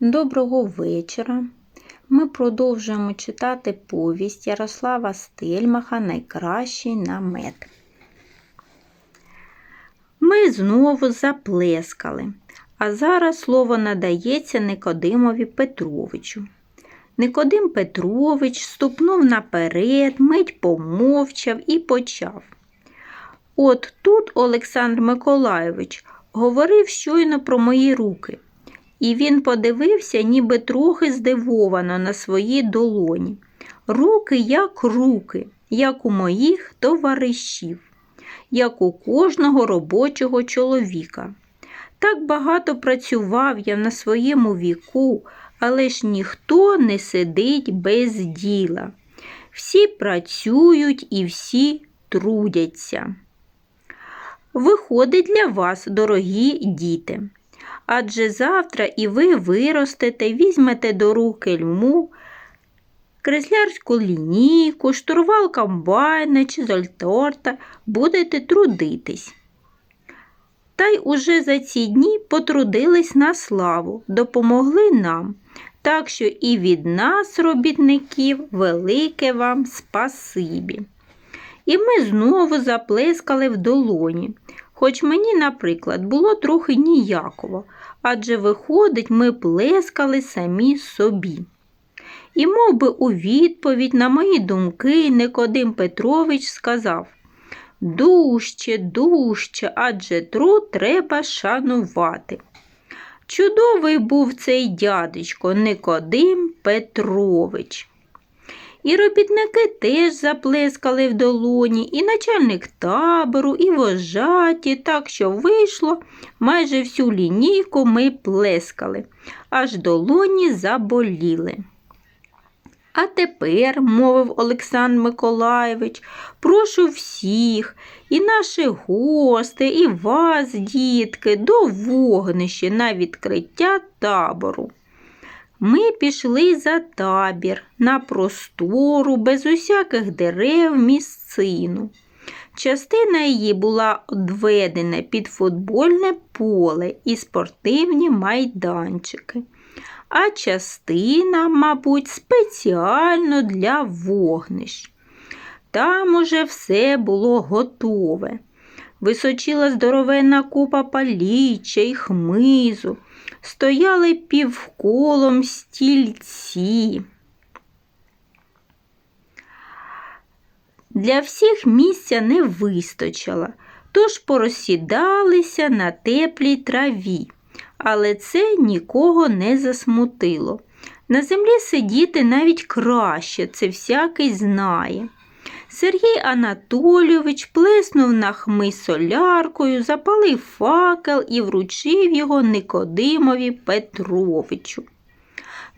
Доброго вечора. Ми продовжуємо читати повість Ярослава Стельмаха Найкращий намет. Ми знову заплескали, а зараз слово надається Никодимові Петровичу. Никодим Петрович ступнув наперед, мить помовчав і почав. От тут Олександр Миколайович говорив щойно про мої руки. І він подивився, ніби трохи здивовано на свої долоні. Руки як руки, як у моїх товаришів, як у кожного робочого чоловіка. Так багато працював я на своєму віку, але ж ніхто не сидить без діла. Всі працюють і всі трудяться. Виходить для вас, дорогі діти. Адже завтра і ви виростете, візьмете до руки льму, креслярську лінійку, штурвал комбайна чи зольторта, будете трудитись. Та й уже за ці дні потрудились на славу, допомогли нам. Так що і від нас, робітників, велике вам спасибі. І ми знову заплескали в долоні. Хоч мені, наприклад, було трохи ніяково, адже, виходить, ми плескали самі собі. І мов би, у відповідь на мої думки Никодим Петрович сказав Дужче, дужче, адже тру треба шанувати. Чудовий був цей дядечко Никодим Петрович. І робітники теж заплескали в долоні, і начальник табору, і вожаті, так що вийшло, майже всю лінійку ми плескали, аж долоні заболіли. А тепер, мовив Олександр Миколайович, прошу всіх, і наших гостей, і вас, дітки, до вогнища на відкриття табору. Ми пішли за табір на простору, без усяких дерев місцину. Частина її була одведена під футбольне поле і спортивні майданчики, а частина, мабуть, спеціально для вогнищ. Там уже все було готове. Височила здоровенна купа паліччя і хмизу стояли півколом стільці. Для всіх місця не вистачило, тож порозсідалися на теплій траві, але це нікого не засмутило. На землі сидіти навіть краще, це всякий знає. Сергій Анатолійович плеснув на хми соляркою, запалив факел і вручив його Никодимові Петровичу.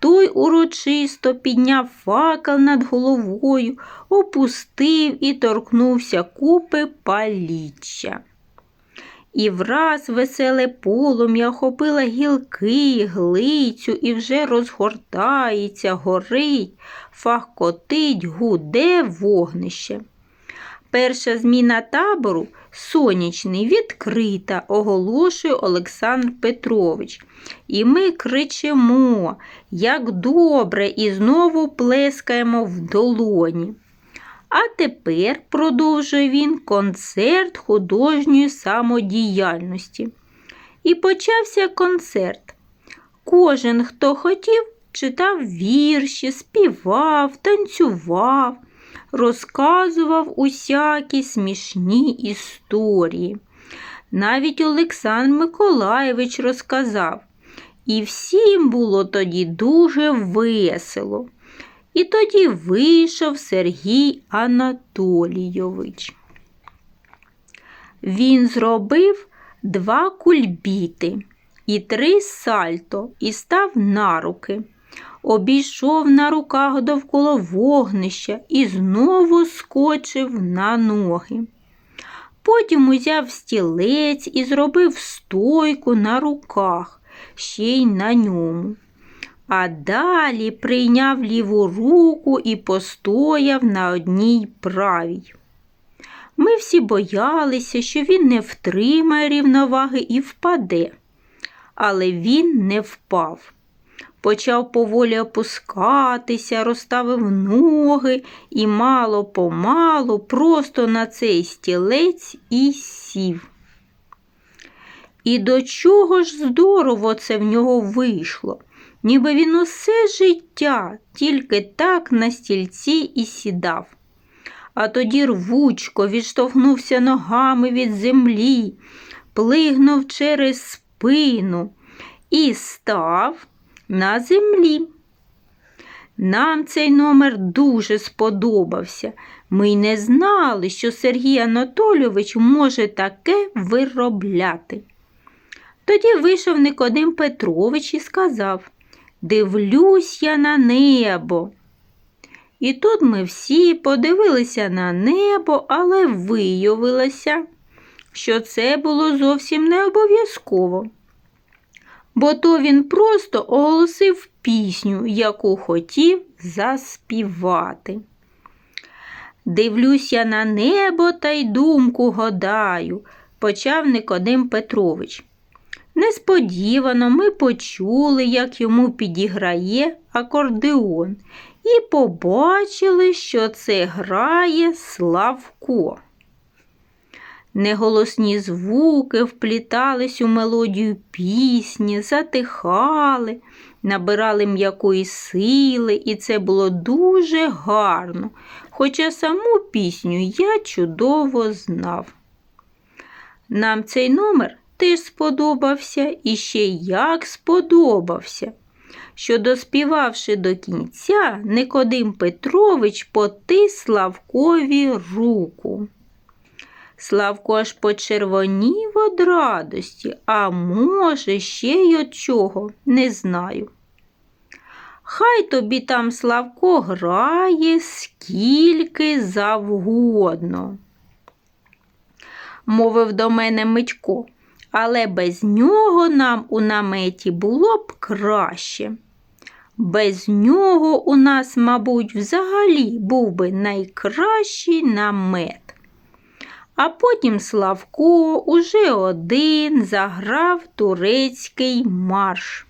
Той урочисто підняв факел над головою, опустив і торкнувся купи паліччя. І враз веселе полум'я охопило гілки, глицю і вже розгортається, горить, фахкотить, гуде вогнище. Перша зміна табору сонячний відкрита, оголошує Олександр Петрович. І ми кричимо, як добре, і знову плескаємо в долоні. А тепер, продовжує він, концерт художньої самодіяльності. І почався концерт. Кожен, хто хотів, читав вірші, співав, танцював, розказував усякі смішні історії. Навіть Олександр Миколаєвич розказав, і всім було тоді дуже весело. І тоді вийшов Сергій Анатолійович. Він зробив два кульбіти і три сальто і став на руки. Обійшов на руках довкола вогнища і знову скочив на ноги. Потім узяв стілець і зробив стойку на руках, ще й на ньому а далі прийняв ліву руку і постояв на одній правій. Ми всі боялися, що він не втримає рівноваги і впаде, але він не впав. почав поволі опускатися, розставив ноги і мало помалу просто на цей стілець і сів. І до чого ж здорово це в нього вийшло, ніби він усе життя тільки так на стільці і сідав. А тоді рвучко відштовхнувся ногами від землі, плигнув через спину і став на землі. Нам цей номер дуже сподобався. Ми й не знали, що Сергій Анатолійович може таке виробляти. Тоді вийшов Никодим Петрович і сказав Дивлюсь я на небо. І тут ми всі подивилися на небо, але виявилося, що це було зовсім не обов'язково. Бо то він просто оголосив пісню, яку хотів заспівати. Дивлюсь я на небо та й думку гадаю, почав Никодим Петрович. Несподівано ми почули, як йому підіграє акордеон, і побачили, що це грає Славко. Неголосні звуки вплітались у мелодію пісні, затихали, набирали м'якої сили, і це було дуже гарно, хоча саму пісню я чудово знав. Нам цей номер теж сподобався і ще як сподобався. Що, доспівавши до кінця, Никодим Петрович потис Славкові руку. Славко аж почервонів від радості, а може, ще й от чого, не знаю. Хай тобі там Славко грає скільки завгодно, мовив до мене Митько, але без нього нам у наметі було б краще. Без нього у нас, мабуть, взагалі був би найкращий намет. А потім Славко уже один заграв турецький марш.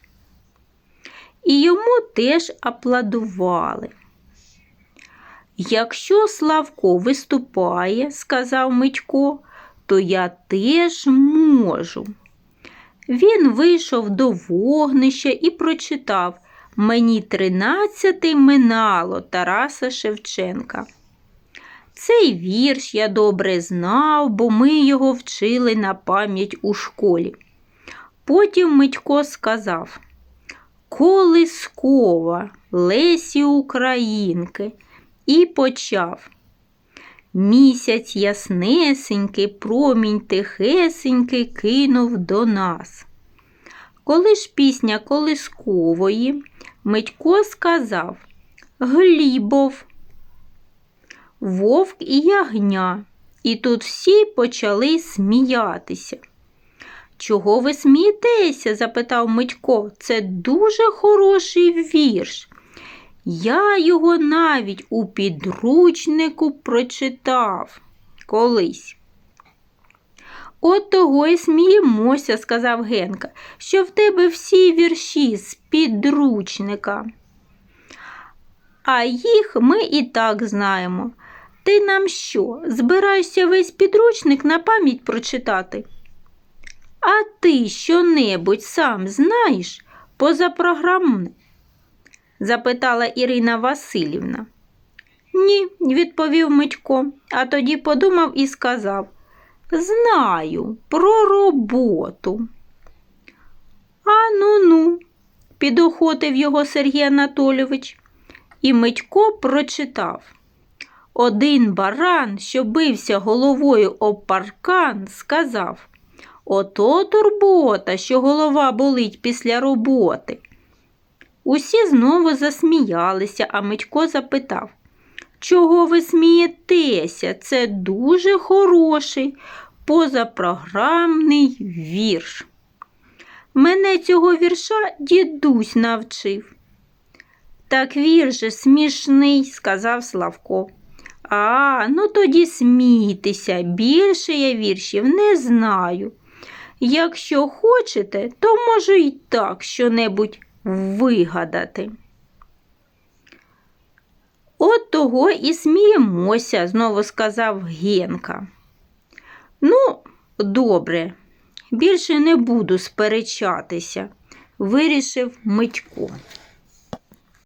І йому теж аплодували. Якщо Славко виступає, сказав Митько, то я теж можу. Він вийшов до вогнища і прочитав Мені тринадцяти минало Тараса Шевченка. Цей вірш я добре знав, бо ми його вчили на пам'ять у школі. Потім Митько сказав Колискова, Лесі Українки, і почав. Місяць яснесенький, промінь тихесенький кинув до нас. Коли ж пісня Колискової, Митько сказав Глібов вовк і ягня, і тут всі почали сміятися. Чого ви смієтеся? запитав Митько. Це дуже хороший вірш. Я його навіть у підручнику прочитав колись. От того й сміємося, сказав Генка, що в тебе всі вірші з підручника. А їх ми і так знаємо. Ти нам що, збираєшся весь підручник на пам'ять прочитати? А ти що-небудь сам знаєш позапрограмне? Запитала Ірина Васильівна. Ні, відповів Митько, а тоді подумав і сказав Знаю про роботу. А ну ну, підохотив його Сергій Анатолійович, і Митько прочитав. Один баран, що бився головою об паркан, сказав Ото турбота, що голова болить після роботи. Усі знову засміялися, а Митько запитав Чого ви смієтеся? Це дуже хороший, позапрограмний вірш. Мене цього вірша дідусь навчив. Так вірш же смішний, сказав Славко. А, ну тоді смійтеся, більше я віршів не знаю. Якщо хочете, то можу й так що-небудь вигадати. От того і сміємося, знову сказав Генка. Ну, добре, більше не буду сперечатися, вирішив Митько.